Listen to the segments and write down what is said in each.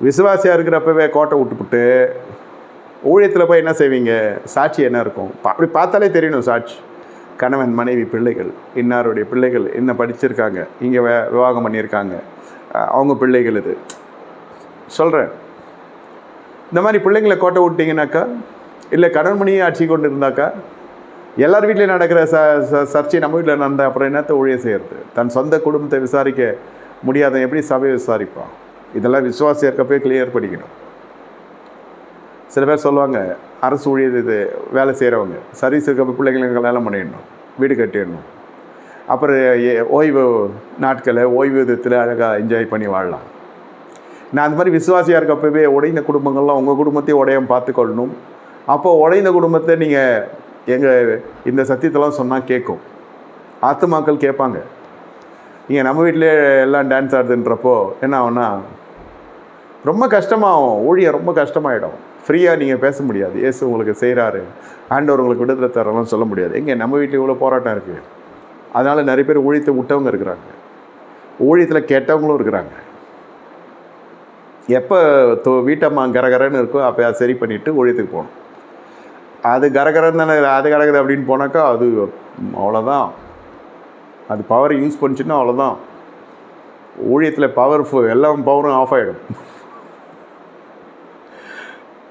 விசுவாசியாக இருக்கிறப்பவே கோட்டை விட்டுப்புட்டு ஊழியத்தில் போய் என்ன செய்வீங்க? சாட்சி என்ன இருக்கும்? அப்படி பார்த்தாலே தெரியணும் சாட்சி. கணவன் மனைவி பிள்ளைகள் இன்னாருடைய பிள்ளைகள் என்ன படிச்சிருக்காங்க? இங்கே விவாகம் பண்ணியிருக்காங்க. அவங்க பிள்ளைகள் இது. சொல்கிறேன் இந்த மாதிரி பிள்ளைங்களை கோட்டை விட்டிங்கனாக்கா இல்லை கணவன் மணியை ஆட்சி கொண்டு இருந்தாக்கா எல்லார் வீட்லேயும் நடக்கிற ச ச- சர்ச்சை நம்ம வீட்டில் நடந்த அப்புறம் என்னத்தை ஊழியம் செய்கிறது தன் சொந்த குடும்பத்தை விசாரிக்க முடியாத எப்படி சபையை விசாரிப்பான்? இதெல்லாம் விசுவாசம் இருக்கப்பே கிளியர் பண்ணிக்கணும். சில பேர் சொல்லுவாங்க அரசு ஊழியர் இது வேலை செய்கிறவங்க சர்வீஸ் இருக்கப்போ பிள்ளைங்களுக்கு கல்யாணம் பண்ணிடணும். வீடு கட்டிடணும். அப்புறம் ஓய்வு நாட்களை ஓய்வூதியத்தில் அழகாக என்ஜாய் பண்ணி வாழலாம். நான் அந்த மாதிரி விசுவாசியாக இருக்கப்பவே உடைந்த குடும்பங்கள்லாம் உங்கள் குடும்பத்தையும் உடையம் பார்த்துக்கொள்ளணும். அப்போ உடைந்த குடும்பத்தை நீங்கள் எங்கள் இந்த சத்தியத்தெல்லாம் சொன்னால் கேட்கும். ஆத்துமாக்கள் கேட்பாங்க. நீங்கள் நம்ம வீட்டிலே எல்லாம் டான்ஸ் ஆடுதுன்றப்போ என்ன ஆகுன்னா ரொம்ப கஷ்டமாகும். ஊழியம் ரொம்ப கஷ்டமாயிடும். ஃப்ரீயாக நீங்கள் பேச முடியாது. ஏசு உங்களுக்கு செய்கிறாரு ஆண்டவர் உங்களுக்கு விடுதலை தரலாம் சொல்ல முடியாது. எங்கே நம்ம வீட்டில் இவ்வளோ போராட்டம் இருக்குது அதனால் நிறைய பேர் ஊழியத்தை விட்டவங்க இருக்கிறாங்க. ஊழியத்தில் கெட்டவங்களும் இருக்கிறாங்க. எப்போ தோ வீட்டம்மா கரகரன்னு இருக்கோ அப்போ அதை சரி பண்ணிவிட்டு ஊழியத்துக்கு போகணும். அது கரகரன்னு தானே அது கிடக்குது அப்படின்னு போனாக்கா அது அவ்வளோதான் அது பவர் யூஸ் பண்ணிச்சுன்னா அவ்வளோதான் ஊழியத்தில் பவர்ஃபுல் எல்லாம் பவரும் ஆஃப் ஆகிடும்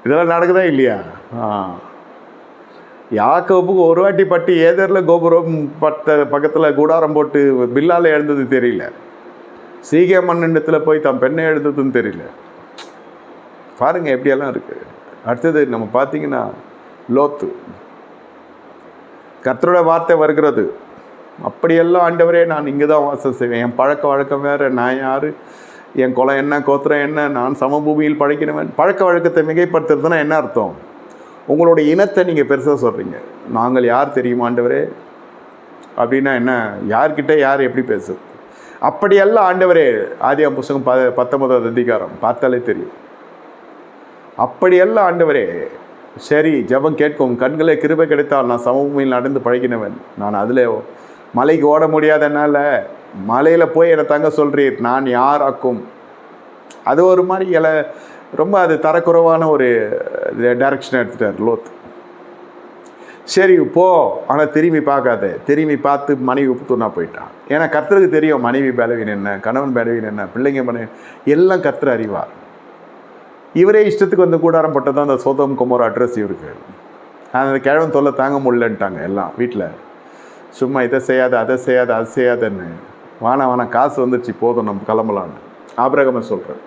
இதெல்லாம் நடக்குதா இல்லையா? ஆ. யாக்கோப்புக்கு ஒரு வாட்டி பட்டு ஏதரில் கோபுரம் பட்ட பக்கத்தில் கூடாரம் போட்டு பில்லால் எழுந்தது தெரியல. சீகே மன்னத்தில் போய் தன் பெண்ணை எழுந்ததுன்னு தெரியல. பாருங்கள் எப்படியெல்லாம் இருக்குது அடுத்தது நம்ம பார்த்தீங்கன்னா லோத்து. கர்த்தரோட வார்த்தை வருகிறது. அப்படியெல்லாம் ஆண்டவரே நான் இங்கே தான் வாசம் செய்வேன். என் பழக்க வழக்கம் வேறு நான் யார்? என் குலம் என்ன கோத்திரம் என்ன நான் சமபூமியில் படைக்கிறவன். பழக்க வழக்கத்தை மிகைப்படுத்துறதுன்னா என்ன அர்த்தம்? உங்களுடைய இனத்தை நீங்கள் பெருசாக சொல்கிறீங்க நாங்கள் யார் தெரியுமா ஆண்டவரே? அப்படின்னா என்ன? யார்கிட்ட யார் எப்படி பேசுது அப்படியெல்லாம் ஆண்டவரே ஆதியாம் புஸ்தகம் ப பத்தொன்பதாவது அதிகாரம் பார்த்தாலே தெரியும். அப்படியெல்லாம் ஆண்டவரே சரி ஜெபம் கேட்கும். கண்களே கிருபை கிடைத்தால் நான் சமபூமியில் நடந்து பழகினவன். நான் அதில் மலைக்கு ஓட முடியாதனால மலையில் போய் என்னை தங்க சொல்கிறீர் நான் யாராக்கும் அது ஒரு மாதிரி இல ரொம்ப அது தரக்குறைவான ஒரு டைரக்ஷன் எடுத்துட்டார் லோத். சரி போ. ஆனால் திரும்பி பார்க்காத. திரும்பி பார்த்து மனைவி உப்புத்துனா போயிட்டான் ஏன்னா கர்த்தருக்கு தெரியும் மனைவி பலவீன் என்ன கணவன் பலவீன் என்ன பிள்ளைங்க பல எல்லாம் கர்த்தர் அறிவார். இவரே இஷ்டத்துக்கு வந்து கூடாரம் போட்டதான் அந்த சோதம் குமார் அட்ரஸ் இவருக்கு. அந்த கிழவன் தொல்லை தாங்க முடியலன்ட்டாங்க எல்லாம் வீட்டில் சும்மா இதை செய்யாத அதை செய்யாத அது செய்யாதன்னு. வானா வானா காசு வந்துச்சு போதும் நம்ம கிளம்பலான்னு ஆபிரகம சொல்கிறேன்